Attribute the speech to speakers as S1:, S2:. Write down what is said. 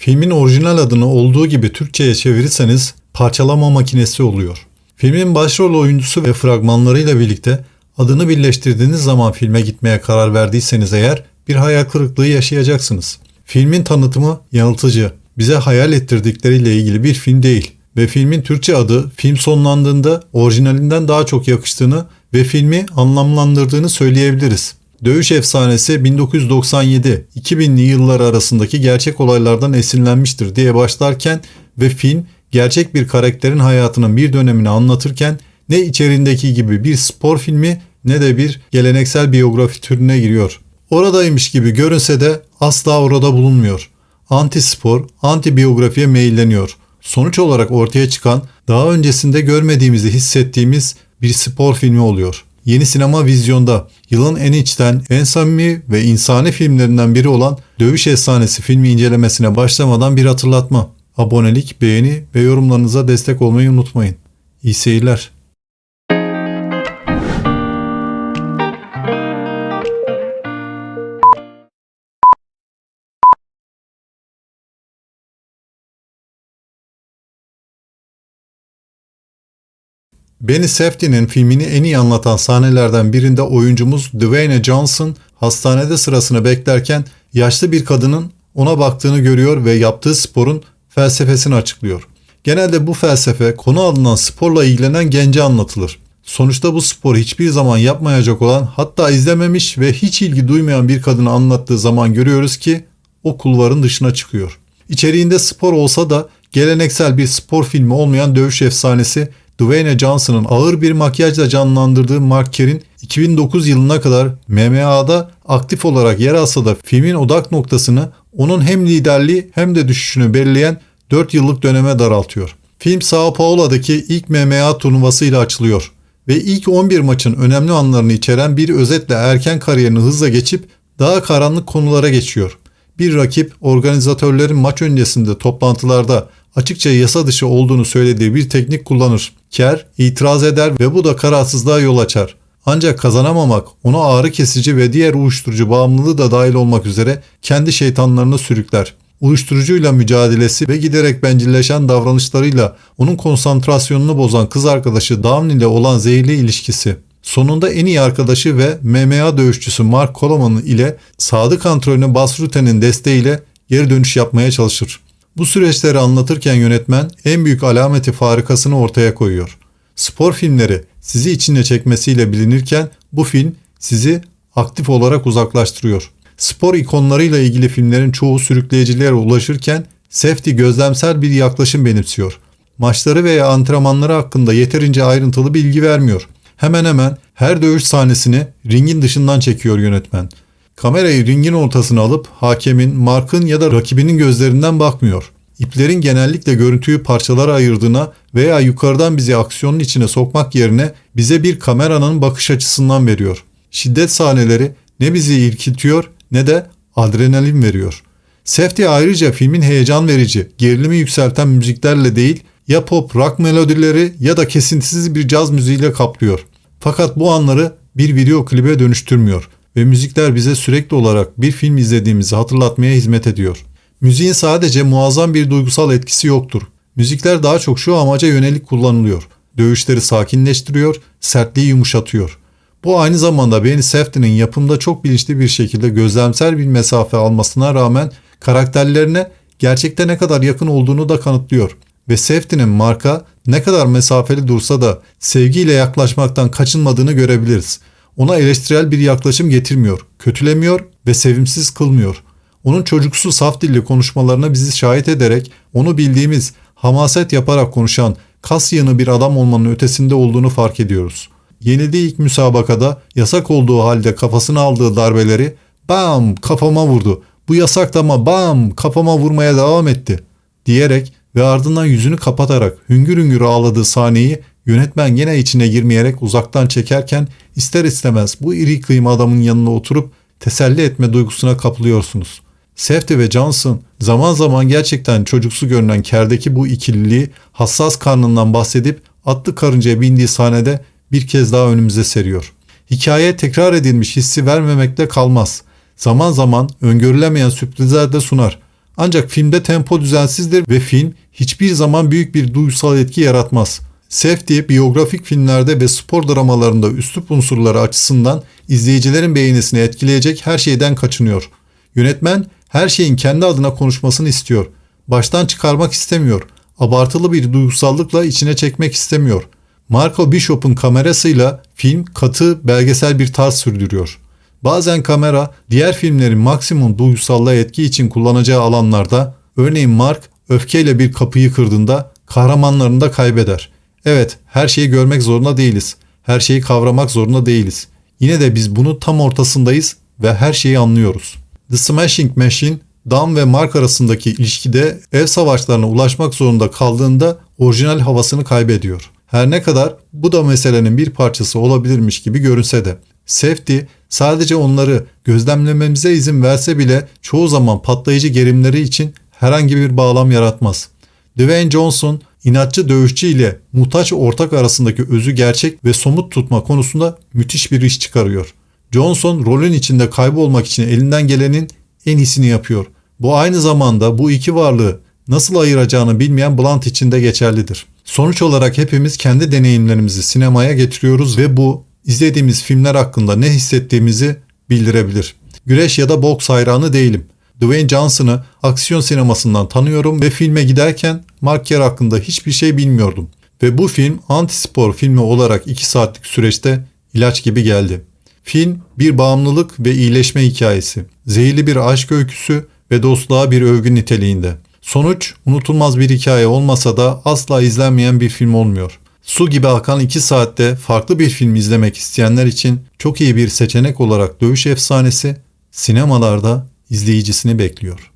S1: Filmin orijinal adını olduğu gibi Türkçe'ye çevirirseniz parçalama makinesi oluyor. Filmin başrol oyuncusu ve fragmanlarıyla birlikte adını birleştirdiğiniz zaman filme gitmeye karar verdiyseniz eğer bir hayal kırıklığı yaşayacaksınız. Filmin tanıtımı yanıltıcı. Bize hayal ettirdikleriyle ilgili bir film değil ve filmin Türkçe adı film sonlandığında orijinalinden daha çok yakıştığını ve filmi anlamlandırdığını söyleyebiliriz. Dövüş efsanesi 1997-2000'li yıllar arasındaki gerçek olaylardan esinlenmiştir diye başlarken ve film gerçek bir karakterin hayatının bir dönemini anlatırken ne içerindeki gibi bir spor filmi ne de bir geleneksel biyografi türüne giriyor. Oradaymış gibi görünse de asla orada bulunmuyor. Anti spor, anti biyografiye meyilleniyor. Sonuç olarak ortaya çıkan daha öncesinde görmediğimizi hissettiğimiz bir spor filmi oluyor. Yeni sinema vizyonda yılın en içten, en samimi ve insani filmlerinden biri olan Dövüş Efsanesi filmi incelemesine başlamadan bir hatırlatma. Abonelik, beğeni ve yorumlarınıza destek olmayı unutmayın. İyi seyirler. Benny Safdie'nin filmini en iyi anlatan sahnelerden birinde oyuncumuz Dwayne Johnson hastanede sırasını beklerken yaşlı bir kadının ona baktığını görüyor ve yaptığı sporun felsefesini açıklıyor. Genelde bu felsefe konu alınan sporla ilgilenen gence anlatılır. Sonuçta bu spor hiçbir zaman yapmayacak olan hatta izlememiş ve hiç ilgi duymayan bir kadını anlattığı zaman görüyoruz ki o kulvarın dışına çıkıyor. İçeriğinde spor olsa da geleneksel bir spor filmi olmayan dövüş efsanesi Dwayne Johnson'ın ağır bir makyajla canlandırdığı Mark Kerr'in 2009 yılına kadar MMA'da aktif olarak yer alsa da filmin odak noktasını onun hem liderliği hem de düşüşünü belirleyen 4 yıllık döneme daraltıyor. Film Sao Paulo'daki ilk MMA turnuvası ile açılıyor ve ilk 11 maçın önemli anlarını içeren bir özetle erken kariyerini hızla geçip daha karanlık konulara geçiyor. Bir rakip organizatörlerin maç öncesinde toplantılarda açıkça yasa dışı olduğunu söylediği bir teknik kullanır. Ker itiraz eder ve bu da kararsızlığa yol açar. Ancak kazanamamak onu ağrı kesici ve diğer uyuşturucu bağımlılığı da dahil olmak üzere kendi şeytanlarına sürükler. Uyuşturucuyla mücadelesi ve giderek bencilleşen davranışlarıyla onun konsantrasyonunu bozan kız arkadaşı Dawn ile olan zehirli ilişkisi. Sonunda en iyi arkadaşı ve MMA dövüşçüsü Mark Coleman ile sadık antrenörü Bas Rutten'in desteğiyle geri dönüş yapmaya çalışır. Bu süreçleri anlatırken yönetmen en büyük alameti farikasını ortaya koyuyor. Spor filmleri sizi içine çekmesiyle bilinirken bu film sizi aktif olarak uzaklaştırıyor. Spor ikonlarıyla ilgili filmlerin çoğu sürükleyicilere ulaşırken Safety gözlemsel bir yaklaşım benimsiyor. Maçları veya antrenmanları hakkında yeterince ayrıntılı bilgi vermiyor. Hemen hemen her dövüş sahnesini ringin dışından çekiyor yönetmen. Kamerayı ringin ortasına alıp hakemin, markın ya da rakibinin gözlerinden bakmıyor. İplerin genellikle görüntüyü parçalara ayırdığına veya yukarıdan bizi aksiyonun içine sokmak yerine bize bir kameranın bakış açısından veriyor. Şiddet sahneleri ne bizi irkiltiyor ne de adrenalin veriyor. Safety ayrıca filmin heyecan verici, gerilimi yükselten müziklerle değil ya pop rock melodileri ya da kesintisiz bir caz müziğiyle kaplıyor. Fakat bu anları bir video klibe dönüştürmüyor ve müzikler bize sürekli olarak bir film izlediğimizi hatırlatmaya hizmet ediyor. Müziğin sadece muazzam bir duygusal etkisi yoktur. Müzikler daha çok şu amaca yönelik kullanılıyor. Dövüşleri sakinleştiriyor, sertliği yumuşatıyor. Bu aynı zamanda Benny Safdie'nin yapımda çok bilinçli bir şekilde gözlemsel bir mesafe almasına rağmen karakterlerine gerçekte ne kadar yakın olduğunu da kanıtlıyor. Ve Safdie'nin marka ne kadar mesafeli dursa da sevgiyle yaklaşmaktan kaçınmadığını görebiliriz. Ona eleştirel bir yaklaşım getirmiyor, kötülemiyor ve sevimsiz kılmıyor. Onun çocuksu saf dilli konuşmalarına bizi şahit ederek onu bildiğimiz hamaset yaparak konuşan kas yığını bir adam olmanın ötesinde olduğunu fark ediyoruz. Yenildiği ilk müsabakada yasak olduğu halde kafasına aldığı darbeleri bam kafama vurdu. Bu yasak ama bam kafama vurmaya devam etti diyerek ve ardından yüzünü kapatarak hüngür hüngür ağladığı sahneyi yönetmen gene içine girmeyerek uzaktan çekerken ister istemez bu iri kıyma adamın yanına oturup teselli etme duygusuna kapılıyorsunuz. Safety ve Johnson zaman zaman gerçekten çocuksu görünen kerdeki bu ikililiği hassas karnından bahsedip atlı karıncaya bindiği sahnede bir kez daha önümüze seriyor. Hikaye tekrar edilmiş hissi vermemekte kalmaz. Zaman zaman öngörülemeyen sürprizler de sunar. Ancak filmde tempo düzensizdir ve film hiçbir zaman büyük bir duygusal etki yaratmaz. Safety, biyografik filmlerde ve spor dramalarında üslup unsurları açısından izleyicilerin beğenisini etkileyecek her şeyden kaçınıyor. Yönetmen her şeyin kendi adına konuşmasını istiyor. Baştan çıkarmak istemiyor. Abartılı bir duygusallıkla içine çekmek istemiyor. Marco Bishop'un kamerasıyla film katı belgesel bir tarz sürdürüyor. Bazen kamera diğer filmlerin maksimum duygusallığa etki için kullanacağı alanlarda örneğin Mark öfkeyle bir kapıyı kırdığında kahramanlarını da kaybeder. Evet her şeyi görmek zorunda değiliz. Her şeyi kavramak zorunda değiliz. Yine de biz bunu tam ortasındayız ve her şeyi anlıyoruz. The Smashing Machine, Dan ve Mark arasındaki ilişkide ev savaşlarına ulaşmak zorunda kaldığında orijinal havasını kaybediyor. Her ne kadar bu da meselenin bir parçası olabilirmiş gibi görünse de. Safety sadece onları gözlemlememize izin verse bile çoğu zaman patlayıcı gerimleri için herhangi bir bağlam yaratmaz. Dwayne Johnson inatçı dövüşçü ile muhtaç ortak arasındaki özü gerçek ve somut tutma konusunda müthiş bir iş çıkarıyor. Johnson rolün içinde kaybolmak için elinden gelenin en iyisini yapıyor. Bu aynı zamanda bu iki varlığı nasıl ayıracağını bilmeyen Blunt için de geçerlidir. Sonuç olarak hepimiz kendi deneyimlerimizi sinemaya getiriyoruz ve bu izlediğimiz filmler hakkında ne hissettiğimizi bildirebilir. Güreş ya da boks hayranı değilim. Dwayne Johnson'ı aksiyon sinemasından tanıyorum ve filme giderken Mark Kerr hakkında hiçbir şey bilmiyordum. Ve bu film antispor filmi olarak 2 saatlik süreçte ilaç gibi geldi. Film bir bağımlılık ve iyileşme hikayesi. Zehirli bir aşk öyküsü ve dostluğa bir övgü niteliğinde. Sonuç unutulmaz bir hikaye olmasa da asla izlenmeyen bir film olmuyor. Su gibi akan 2 saatte farklı bir film izlemek isteyenler için çok iyi bir seçenek olarak Dövüş Efsanesi sinemalarda izleyicisini bekliyor.